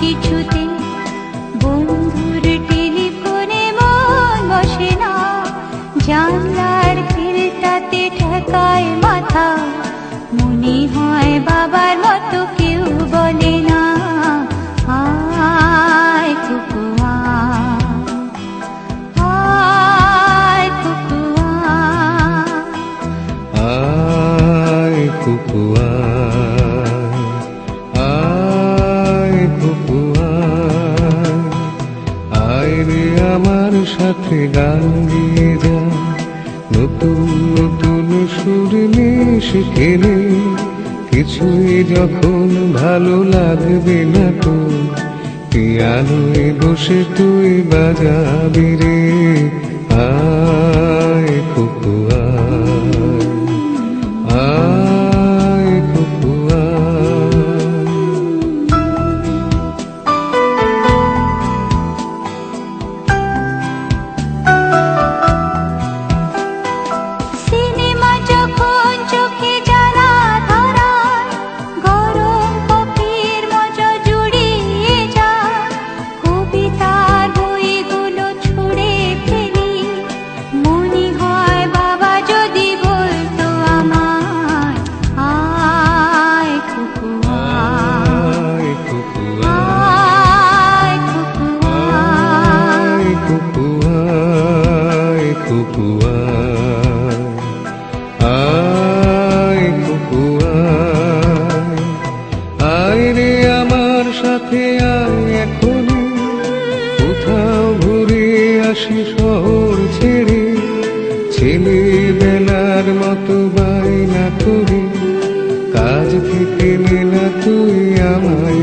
কিছুতে। বন্ধুর টেলিফোনে মন বসে না। জানলার খিলটাতে ঠেকায় মাথা। মনে হয় বাবার মতো কেউ বলে না। আয় কুকুয়া আয় কুকুয়া আয় কুকুয়া সাথে গান গিয়ে যা, নতুন নতুন সুর শিখে কিছুই যখন ভালো লাগবে না তো, পিয়ানোয় বসে তুই বাজাবি রে। ছেলেবেলার মতো বাইনা করি কাজ থেকে না তুই আমায়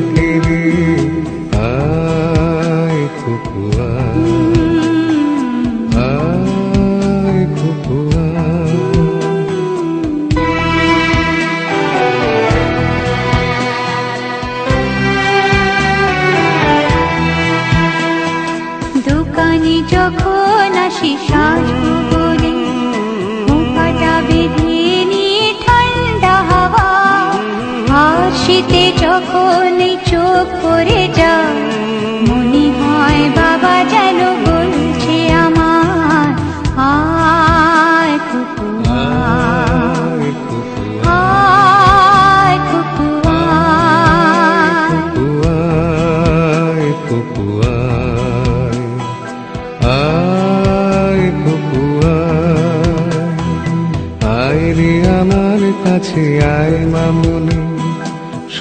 দোকানে যখন যখন চোখ পড়ে যায়। মনে হয় বাবা যেন বলছে আমার আয় কুকুয়া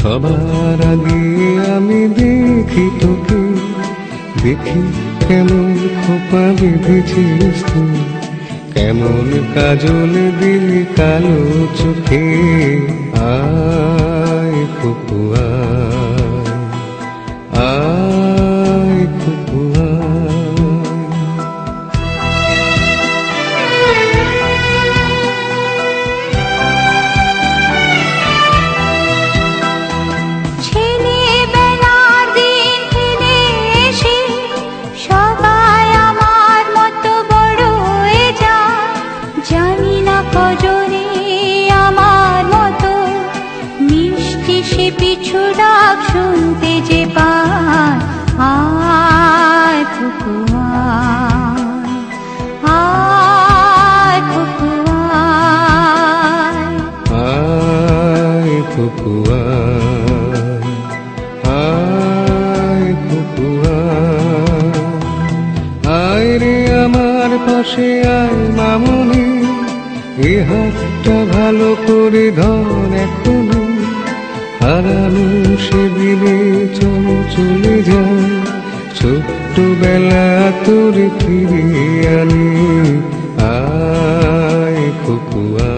সবার আগে আমি দেখি তোকে। দেখি কেমন খোপা বেঁধেছিস কেমন কাজল দিলি কালো চোখে। আয় কুকুয়ায় পাশে আয় মামুনি, এ হাতটা ভালো করে ধর এখন। হারানো সে বিলে চল চলে যায় ছোট্টবেলা তোর ফিরে আনি। আয় খুকুয়া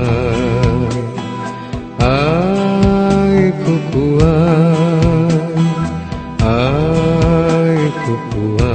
আয় খুকুয়া আয় খুকুয়া